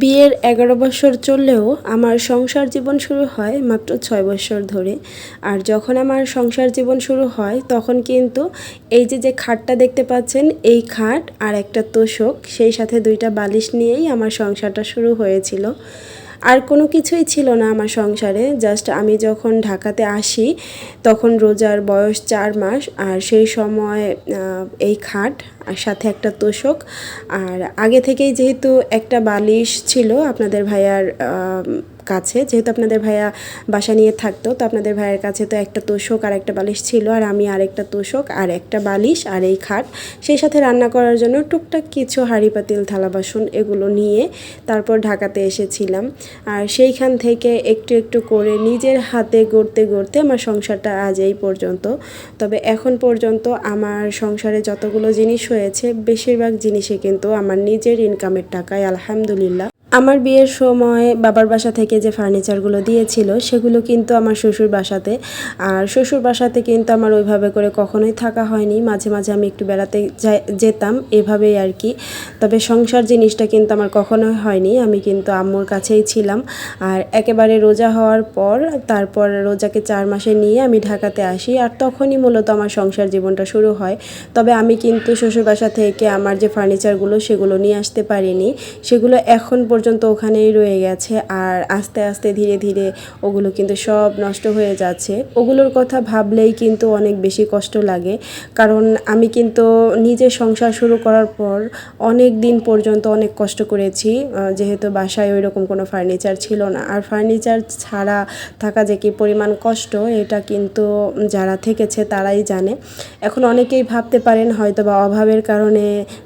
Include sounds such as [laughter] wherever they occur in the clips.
বিয়ের এগারো বছর চললেও আমার সংসার জীবন শুরু হয় মাত্র ছয় বছর ধরে। আর যখন আমার সংসার জীবন শুরু হয়, তখন কিন্তু এই যে যে খাটটা দেখতে পাচ্ছেন, এই খাট আর একটা তোষক, সেই সাথে দুইটা বালিশ নিয়েই আমার সংসারটা শুরু হয়েছিল। আর কোনো কিছুই ছিল না আমার সংসারে। জাস্ট আমি যখন ঢাকাতে আসি, তখন রোজার বয়স চার মাস, আর সেই সময় এই খাট, আর সাথে একটা তোষক। আর আগে থেকেই যেহেতু একটা বালিশ ছিল আপনাদের ভাইয়ার কাছে, যেহেতু আপনাদের ভাইয়া বাসা নিয়ে থাকতো, তো আপনাদের ভাইয়ের কাছে তো একটা তোষক আর একটা বালিশ ছিল, আর আমি আরেকটা তোষক, আর একটা বালিশ, আর এই খাট। সেই সাথে রান্না করার জন্য টুকটাক কিছু হাঁড়ি, পাতিল, থালা, বাসন এগুলো নিয়ে তারপর ঢাকাতে এসেছিলাম। আর সেইখান থেকে একটু একটু করে নিজের হাতে গড়তে গড়তে আমার সংসারটা আজ এই পর্যন্ত। তবে এখন পর্যন্ত আমার সংসারে যতগুলো জিনিস হয়েছে, বেশিরভাগ জিনিসে কিন্তু আমার নিজের ইনকামের টাকায়, আলহামদুলিল্লাহ। আমার বিয়ের সময় বাবার বাসা থেকে যে ফার্নিচারগুলো দিয়েছিল, সেগুলো কিন্তু আমার শ্বশুর বাসাতে। আর শ্বশুর বাসাতে কিন্তু আমার ওইভাবে করে কখনোই থাকা হয়নি। মাঝে মাঝে আমি একটু বেড়াতে যেতাম এভাবেই আর কি। তবে সংসার জিনিসটা কিন্তু আমার কখনোই হয়নি। আমি কিন্তু আম্মুর কাছেই ছিলাম। আর একেবারে রোজা হওয়ার পর, তারপর রোজাকে চার মাসে নিয়ে আমি ঢাকাতে আসি। আর তখনই মূলত আমার সংসার জীবনটা শুরু হয়। তবে আমি কিন্তু শ্বশুর বাসা থেকে আমার যে ফার্নিচারগুলো সেগুলো নিয়ে আসতে পারিনি। সেগুলো এখন পর্যন্ত ওখানেই রয়ে গেছে আর আস্তে আস্তে ধীরে ধীরে ওগুলো কিন্তু সব নষ্ট হয়ে যাচ্ছে। ওগুলোর কথা ভাবলেই কিন্তু অনেক বেশি কষ্ট লাগে। কারণ আমি কিন্তু নিজে সংসার শুরু করার পর অনেক দিন পর্যন্ত অনেক কষ্ট করেছি। যেহেতু বাসায় ওই রকম কোনো ফার্নিচার ছিল না। আর ফার্নিচার ছাড়া থাকা যে কি পরিমাণ কষ্ট, এটা কিন্তু যারা থেকেছে তারাই জানে। এখন অনেকেই ভাবতে পারেন হয়তো বা অভাবের কারণে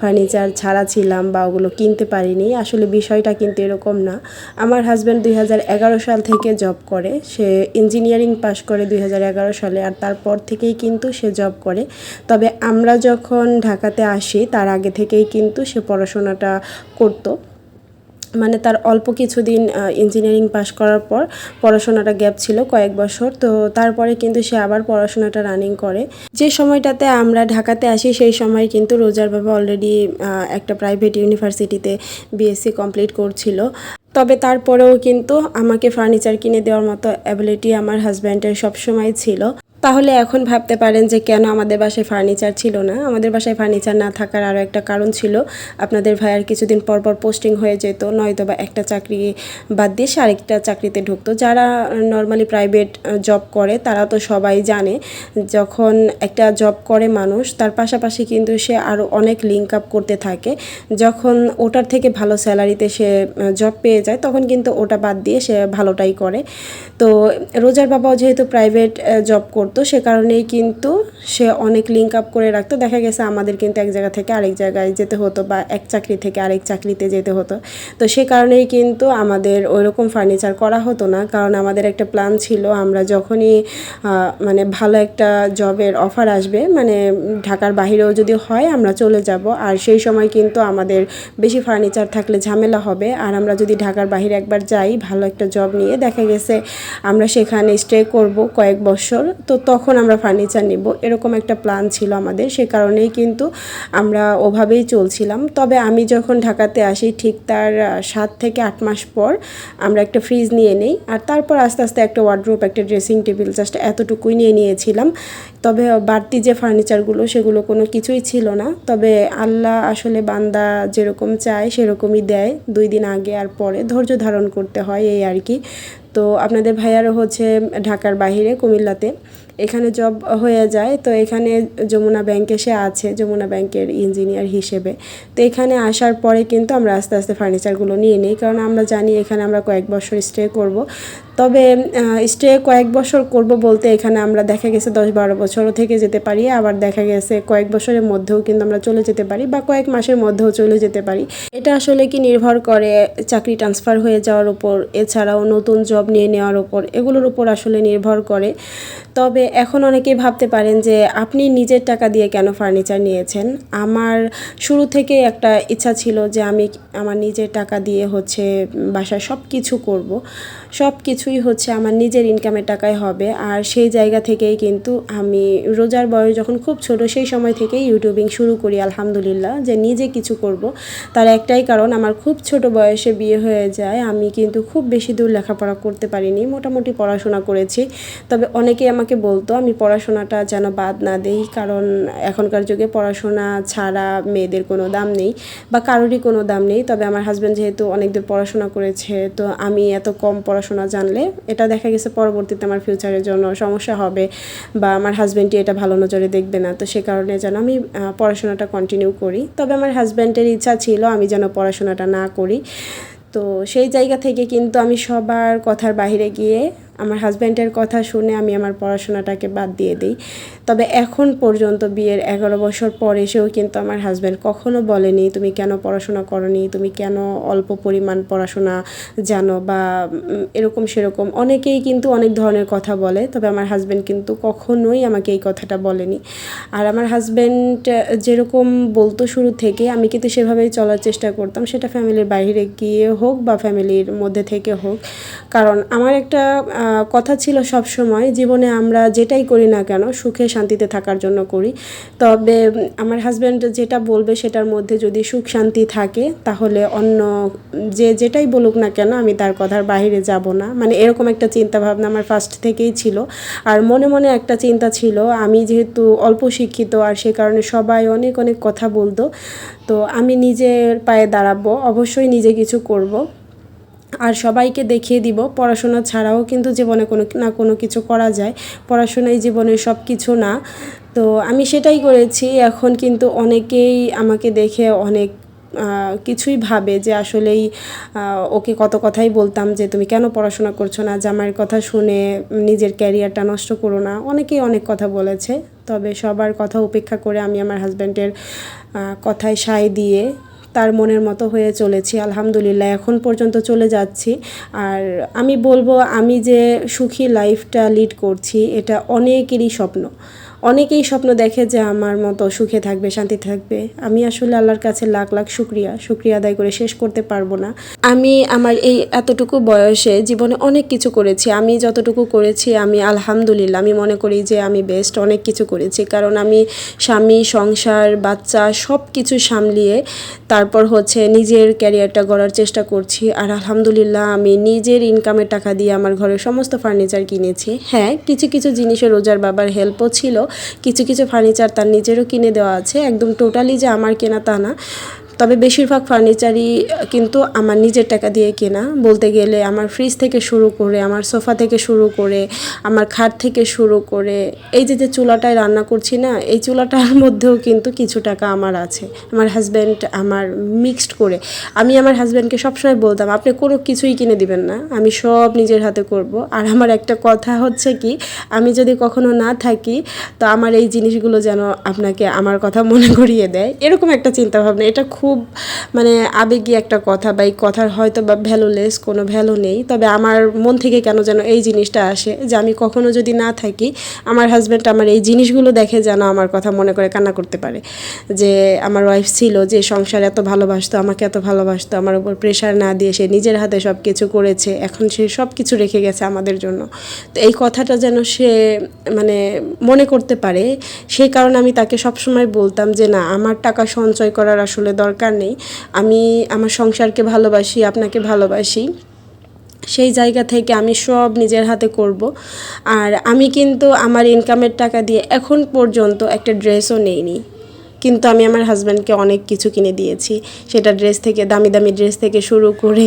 ফার্নিচার ছাড়া ছিলাম বা ওগুলো কিনতে পারিনি। আসলে বিষয়টা কিন্তু এরকম না। আমার হাজব্যান্ড দুই হাজার এগারো সাল থেকে জব করে, সে ইঞ্জিনিয়ারিং পাশ করে দুই হাজার এগারো সালে আর তারপর থেকেই কিন্তু সে জব করে। তবে আমরা যখন ঢাকাতে আসি, তার আগে থেকেই কিন্তু সে পড়াশোনাটা করতো। মানে তার অল্প কিছুদিন ইঞ্জিনিয়ারিং পাশ করার পর পড়াশোনাটা গ্যাপ ছিল কয়েক বছর। তো তারপরে কিন্তু সে আবার পড়াশোনাটা রানিং করে। যে সময়টাতে আমরা ঢাকাতে আসি, সেই সময় কিন্তু রোজার বাবা অলরেডি একটা প্রাইভেট ইউনিভার্সিটিতে বিএসসি কমপ্লিট করছিল। তবে তারপরেও কিন্তু আমাকে ফার্নিচার কিনে দেওয়ার মতো অ্যাবিলিটি আমার হাজব্যান্ডের সবসময় ছিল। তাহলে এখন ভাবতে পারেন যে কেন আমাদের বাসায় ফার্নিচার ছিল না? আমাদের বাসায় ফার্নিচার না থাকার আরও একটা কারণ ছিল। আপনাদের ভাইয়ার কিছুদিন পর পর পোস্টিং হয়ে যেত, নয়তো বা একটা চাকরি বাদ দিয়ে সে আরেকটা চাকরিতে ঢুকতো। যারা নর্মালি প্রাইভেট জব করে, তারা তো সবাই জানে যখন একটা জব করে মানুষ, তার পাশাপাশি কিন্তু সে আরও অনেক লিঙ্ক আপ করতে থাকে। যখন ওটার থেকে ভালো স্যালারিতে সে জব পেয়ে যায়, তখন কিন্তু ওটা বাদ দিয়ে সে ভালোটাই করে। তো রোজার বাবাও যেহেতু প্রাইভেট জব করতো সে কারণেই কিন্তু সে অনেক লিঙ্ক আপ করে রাখতো। দেখা গেছে আমাদের কিন্তু এক জায়গা থেকে আরেক জায়গায় যেতে হতো বা এক চাকরি থেকে আরেক চাকরিতে যেতে হতো। তো সে কারণেই কিন্তু আমাদের ওইরকম ফার্নিচার করা হতো না। কারণ আমাদের একটা প্ল্যান ছিল, আমরা যখনই মানে ভালো একটা জবের অফার আসবে মানে ঢাকার বাহিরেও যদি হয়, আমরা চলে যাব। আর সেই সময় কিন্তু আমাদের বেশি ফার্নিচার থাকলে ঝামেলা হবে। আর আমরা যদি ঢাকার বাহিরে একবার যাই, ভালো একটা জব নিয়ে, দেখা গেছে আমরা সেখানে স্টে করব কয়েক বছর। তো তখন আমরা ফার্নিচার নিব। এরকম একটা প্ল্যান ছিল আমাদের, সে কারণেই কিন্তু আমরা ওভাবেই চলছিলাম। তবে আমি যখন ঢাকাতে আসি, ঠিক তার সাত থেকে আট মাস পর আমরা একটা ফ্রিজ নিয়ে নিই। আর তারপর আস্তে আস্তে একটা ওয়ার্ড্রোপ একটা ড্রেসিং টেবিল জাস্ট এতটুকুই নিয়ে নিয়েছিলাম। তবে বাড়তি যে ফার্নিচারগুলো সেগুলো কোনো কিছুই ছিল না। তবে আল্লাহ আসলে বান্দা যেরকম চায়, সেরকমই দেয়। দুই দিন আগে আর পরে ধৈর্য ধারণ করতে হয় এই আর কি। তো আপনাদের ভাইয়ারও হচ্ছে ঢাকার বাইরে কুমিল্লাতে। এখানে জব হয়ে যায়। তো এখানে যমুনা ব্যাংকে সে আছে, যমুনা ব্যাংকের ইঞ্জিনিয়ার হিসেবে। তো এখানে আসার পরে কিন্তু আমরা আস্তে আস্তে ফার্নিচারগুলো নিয়ে নিই। কারণ আমরা জানি এখানে আমরা কয়েক বছর স্টে করব। তবে স্টে কয়েক বছর করব বলতে এখানে আমরা দেখা গেছে দশ বারো বছরও থেকে যেতে পারি। আবার দেখা গেছে কয়েক বছরের মধ্যেও কিন্তু আমরা চলে যেতে পারি বা কয়েক মাসের মধ্যেও চলে যেতে পারি। এটা আসলে কি নির্ভর করে চাকরি ট্রান্সফার হয়ে যাওয়ার উপর? এছাড়াও নতুন জব নিয়ে নেওয়ার উপর? এগুলোর উপর আসলে নির্ভর করে। তবে এখন অনেকেই ভাবতে পারেন যে আপনি নিজের টাকা দিয়ে কেন ফার্নিচার নিয়েছেন? আমার শুরু থেকে একটা ইচ্ছা ছিল যে আমি আমার নিজের টাকা দিয়ে হচ্ছে বাসায় সব কিছু করব। সব কিছুই হচ্ছে আমার নিজের ইনকামের টাকায় হবে। আর সেই জায়গা থেকেই কিন্তু আমি রোজার বয়স যখন খুব ছোট, সেই সময় থেকেই ইউটিউবিং শুরু করি, আলহামদুলিল্লাহ, যে নিজে কিছু করব। তার একটাই কারণ, আমার খুব ছোট বয়সে বিয়ে হয়ে যায়। আমি কিন্তু খুব বেশি দূর লেখাপড়া করতে পারিনি। মোটামুটি পড়াশোনা করেছি। তবে অনেকেই আমাকে বলতো, আমি পড়াশোনাটা যেন বাদ না দেই, কারণ এখনকার যুগে পড়াশোনা ছাড়া মেয়েদের কোনো দাম নেই বা কারোরই কোনো দাম নেই। তবে আমার হাজব্যান্ড যেহেতু অনেক দূর পড়াশোনা করেছে, তো আমি এত কম পড়াশোনা জানলে এটা দেখা গেছে পরবর্তীতে আমার ফিউচারের জন্য সমস্যা হবে বা আমার হাজব্যান্ডই এটা ভালো নজরে দেখবে না। তো সে কারণে যেন আমি পড়াশোনাটা কন্টিনিউ করি। তবে আমার হাজব্যান্ডের ইচ্ছা ছিল আমি যেন পড়াশোনাটা না করি। তো সেই জায়গা থেকে কিন্তু আমি সবার কথার বাইরে গিয়ে আমার হাজব্যান্ডের কথা শুনে আমি আমার পড়াশোনাটাকে বাদ দিয়ে দিই। তবে এখন পর্যন্ত বিয়ের এগারো বছর পর এসেও কিন্তু আমার হাজব্যান্ড কখনো বলেনি, তুমি কেন পড়াশোনা করনি? তুমি কেন অল্প পরিমাণ পড়াশোনা জানো? বা এরকম সেরকম। অনেকেই কিন্তু অনেক ধরনের কথা বলে, তবে আমার হাজব্যান্ড কিন্তু কখনোই আমাকে এই কথাটা বলেনি। আর আমার হাজব্যান্ড যেরকম বলতো শুরু থেকে, আমি কিন্তু সেভাবেই চলার চেষ্টা করতাম, সেটা ফ্যামিলির বাইরে গিয়ে হোক বা ফ্যামিলির মধ্যে থেকে হোক। কারণ আমার একটা কথা ছিল সব সময়, জীবনে আমরা যেটাই করি না কেন, সুখে শান্তিতে থাকার জন্য করি। তবে আমার হাজব্যান্ড যেটা বলবে সেটার মধ্যে যদি সুখ শান্তি থাকে, তাহলে অন্য যে যেটাই বলুক না কেন, আমি তার কথার বাইরে যাব না। মানে এরকম একটা চিন্তা ভাবনা আমার ফার্স্ট থেকেই ছিল। আর মনে মনে একটা চিন্তা ছিল, আমি যেহেতু অল্প শিক্ষিত আর সে কারণে সবাই অনেক অনেক কথা বলতো, তো আমি নিজের পায়ে দাঁড়াবো, অবশ্যই নিজে কিছু করব। আর সবাইকে দেখিয়ে দিব। পড়াশোনা ছাড়াও কিন্তু জীবনে কোনো না কোনো কিছু করা যায়। পড়াশোনাই জীবনের সব কিছু না। তো আমি সেটাই করেছি। এখন কিন্তু অনেকেই আমাকে দেখে অনেক কিছুই ভাবে যে আসলেই ওকে কত কথাই বলতাম যে তুমি কেন পড়াশোনা করছ না? জামাইয়ের কথা শুনে নিজের ক্যারিয়ারটা নষ্ট করো না। অনেকেই অনেক কথা বলেছে। তবে সবার কথা উপেক্ষা করে আমি আমার হাজব্যান্ডের কথায় সায় দিয়ে তার মনের মতো হয়ে চলেছি, আলহামদুলিল্লাহ, এখন পর্যন্ত চলে যাচ্ছি। আর আমি বলব, আমি যে সুখী লাইফটা লিড করছি, এটা অনেকেরই স্বপ্ন। অনেকেই স্বপ্ন দেখে যে আমার মতো সুখে থাকবে, শান্তি থাকবে। আমি আসলে আল্লাহর কাছে লাখ লাখ শুক্রিয়া। শুক্রিয়া আদায় করে শেষ করতে পারব না। আমি আমার এই এতটুকু বয়সে জীবনে অনেক কিছু করেছি। আমি যতটুকু করেছি, আমি আলহামদুলিল্লাহ, আমি মনে করি যে আমি বেস্ট অনেক কিছু করেছি। কারণ আমি স্বামী, সংসার, বাচ্চা সব কিছু সামলিয়ে তারপর হচ্ছে নিজের ক্যারিয়ারটা গড়ার চেষ্টা করছি। আর আলহামদুলিল্লাহ, আমি নিজের ইনকামের টাকা দিয়ে আমার ঘরের সমস্ত ফার্নিচার কিনেছি। হ্যাঁ কিছু কিছু জিনিসে রোজার বাবার হেল্পও ছিল। কিছু কিছু ফার্নিচার তার নিজেরও কিনে দেওয়া আছে। একদম টোটালি যে আমার কেনা তা না। তবে বেশিরভাগ ফার্নিচারই কিন্তু আমার নিজের টাকা দিয়ে কেনা। বলতে গেলে আমার ফ্রিজ থেকে শুরু করে, আমার সোফা থেকে শুরু করে, আমার খাট থেকে শুরু করে, এই যে যে চুলাটায় রান্না করছি না, এই চুলাটার [laughs] মধ্যেও কিন্তু কিছু টাকা আমার আছে। আমার হাজব্যান্ড আমার মিক্সড করে। আমি আমার হাজব্যান্ডকে সবসময় বলতাম, আপনি কোনো কিছুই কিনে দিবেন না, আমি সব নিজের হাতে করব। আর আমার একটা কথা হচ্ছে কি, আমি যদি কখনো না থাকি, তো আমার এই জিনিসগুলো যেন আপনাকে আমার কথা মনে করিয়ে দেয়। এরকম একটা চিন্তাভাবনা, এটা খুব মানে আবেগী একটা কথা বা এই কথার হয়তো বা ভ্যালুলেস কোনো ভ্যালু নেই। তবে আমার মন থেকে কেন যেন এই জিনিসটা আসে যে আমি কখনো যদি না থাকি, আমার হাজব্যান্ড আমার এই জিনিসগুলো দেখে যেন আমার কথা মনে করে কান্না করতে পারে। যে আমার ওয়াইফ ছিল যে সংসার এত ভালোবাসতো, আমাকে এত ভালোবাসতো, আমার উপর প্রেশার না দিয়ে সে নিজের হাতে সব কিছু করেছে, এখন সে সব কিছু রেখে গেছে আমাদের জন্য। তো এই কথাটা যেন সে মানে মনে করতে পারে সেই কারণে আমি তাকে সবসময় বলতাম যে না, আমার টাকা সঞ্চয় করার আসলে দরকার নেই। আমি আমার সংসারকে ভালোবাসি, আপনাকে ভালোবাসি। সেই জায়গা থেকে আমি সব নিজের হাতে করব। আর আমি কিন্তু আমার ইনকামের টাকা দিয়ে এখন পর্যন্ত একটা ড্রেসও নেইনি। কিন্তু আমি আমার হাজব্যান্ডকে অনেক কিছু কিনে দিয়েছি। সেটা ড্রেস থেকে, দামি দামি ড্রেস থেকে শুরু করে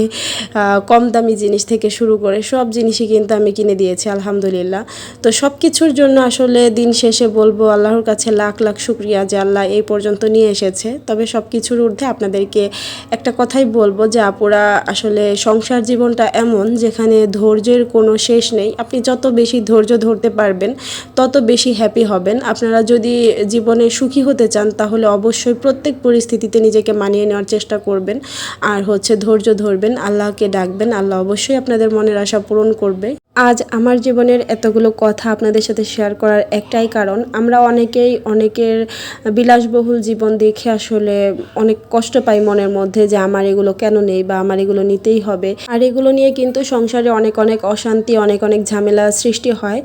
কম দামি জিনিস থেকে শুরু করে সব জিনিসই কিন্তু আমি কিনে দিয়েছি, আলহামদুলিল্লাহ। তো সব কিছুর জন্য আসলে দিন শেষে বলব, আল্লাহর কাছে লাখ লাখ শুক্রিয়া যে আল্লাহ এই পর্যন্ত নিয়ে এসেছে। তবে সব কিছুর ঊর্ধ্বে আপনাদেরকে একটা কথাই বলব যে আপুরা আসলে সংসার জীবনটা এমন যেখানে ধৈর্যের কোনো শেষ নেই। আপনি যত বেশি ধৈর্য ধরতে পারবেন, তত বেশি হ্যাপি হবেন। আপনারা যদি জীবনে সুখী হতে চান তাহলে অবশ্যই প্রত্যেক পরিস্থিতিতে নিজেকে মানিয়ে নেওয়ার চেষ্টা করবেন। আর হচ্ছে ধৈর্য ধরবেন, আল্লাহকে ডাকবেন। আল্লাহ অবশ্যই আপনাদের মনের আশা পূরণ করবে। আজ আমার জীবনের এতগুলো কথা আপনাদের সাথে শেয়ার করার একটাই কারণ। আমরা অনেকেই, অনেকের বিলাসবহুল জীবন দেখে আসলে অনেক কষ্ট পাই মনের মধ্যে যে আমার এগুলো কেন নেই বা আমার এগুলো নিতেই হবে। আর এগুলো নিয়ে কিন্তু সংসারে অনেক অনেক অশান্তি, অনেক অনেক ঝামেলা সৃষ্টি হয়।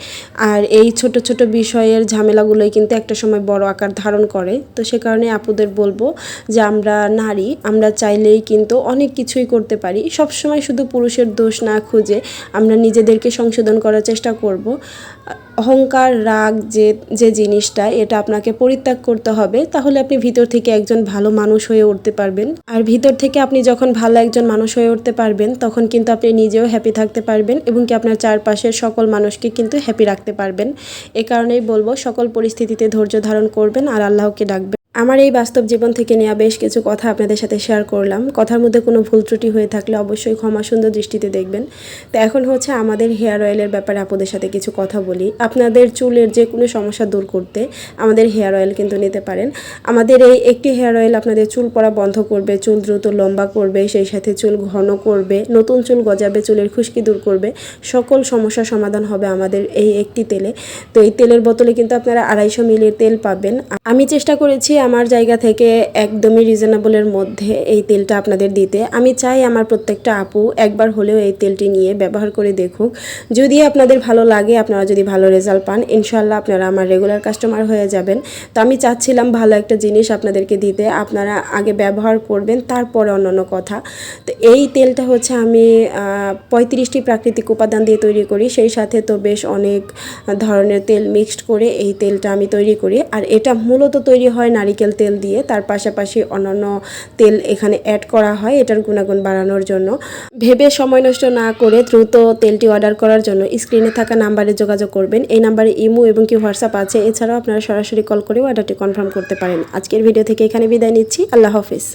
আর এই ছোট ছোট বিষয়ের ঝামেলাগুলোই কিন্তু একটা সময় বড় আকার ধারণ করে। তো সে কারণে আপুদের বলব যে আমরা নারী, আমরা চাইলেই কিন্তু অনেক কিছুই করতে পারি। সবসময় শুধু পুরুষের দোষ না খুঁজে আমরা নিজেদেরকে সংশোধন করার চেষ্টা করব। অহংকার, রাগ, যে যে জিনিসটা, এটা আপনাকে পরিত্যাগ করতে হবে। তাহলে আপনি ভিতর থেকে একজন ভালো মানুষ হয়ে উঠতে পারবেন। আর ভিতর থেকে আপনি যখন ভালো একজন মানুষ হয়ে উঠতে পারবেন, তখন কিন্তু আপনি নিজেও হ্যাপি থাকতে পারবেন এবং কি আপনার চারপাশের সকল মানুষকে কিন্তু হ্যাপি রাখতে পারবেন। এ কারণেই বলব, সকল পরিস্থিতিতে ধৈর্য ধারণ করবেন আর আল্লাহকে ডাকবেন। আমার এই বাস্তব জীবন থেকে নেওয়া বেশ কিছু কথা আপনাদের সাথে শেয়ার করলাম। কথার মধ্যে কোনো ভুল ত্রুটি হয়ে থাকলে অবশ্যই ক্ষমা সুন্দর দৃষ্টিতে দেখবেন। তো এখন হচ্ছে আমাদের হেয়ার অয়েলের ব্যাপারে আপনাদের সাথে কিছু কথা বলি। আপনাদের চুলের যে কোনো সমস্যা দূর করতে আমাদের হেয়ার অয়েল কিন্তু নিতে পারেন। আমাদের এই একটি হেয়ার অয়েল আপনাদের চুল পড়া বন্ধ করবে, চুল দ্রুত লম্বা করবে, সেই সাথে চুল ঘন করবে, নতুন চুল গজাবে, চুলের খুশকি দূর করবে, সকল সমস্যার সমাধান হবে আমাদের এই একটি তেলে। তো এই তেলের বোতলে কিন্তু আপনারা আড়াইশো মিলির তেল পাবেন। আমি চেষ্টা করেছি আমার জায়গা থেকে একদমই রিজনেবলের মধ্যে এই তেলটা আপনাদের দিতে। আমি চাই আমার প্রত্যেকটা আপু একবার হলেও এই তেলটি নিয়ে ব্যবহার করে দেখুক। যদি আপনাদের ভালো লাগে, আপনারা যদি ভালো রেজাল্ট পান ইনশাল্লাহ আপনারা আমার রেগুলার কাস্টমার হয়ে যাবেন। তো আমি চাচ্ছিলাম ভালো একটা জিনিস আপনাদেরকে দিতে, আপনারা আগে ব্যবহার করবেন, তারপরে অন্যান্য কথা। তো এই তেলটা হচ্ছে আমি পঁয়ত্রিশটি প্রাকৃতিক উপাদান দিয়ে তৈরি করি, সেই সাথে তো বেশ অনেক ধরনের তেল মিক্সড করে এই তেলটা আমি তৈরি করি। আর এটা মূলত তৈরি হয় নারিকেল তেল দিয়ে তার পাশাপাশি অন্যান্য তেল এখানে অ্যাড করা হয়, এটার গুণাগুণ বাড়ানোর জন্য। ভেবে সময় নষ্ট না করে দ্রুত তেলটি অর্ডার করার জন্য স্ক্রিনে থাকা নাম্বারে যোগাযোগ করবেন। এই নাম্বারে ইমো এবং কি হোয়াটসঅ্যাপ আছে, এছাড়াও আপনারা সরাসরি কল করেও অর্ডারটি কনফার্ম করতে পারেন। আজকের ভিডিও থেকে এখানে বিদায় নিচ্ছি। আল্লাহ হাফিজ।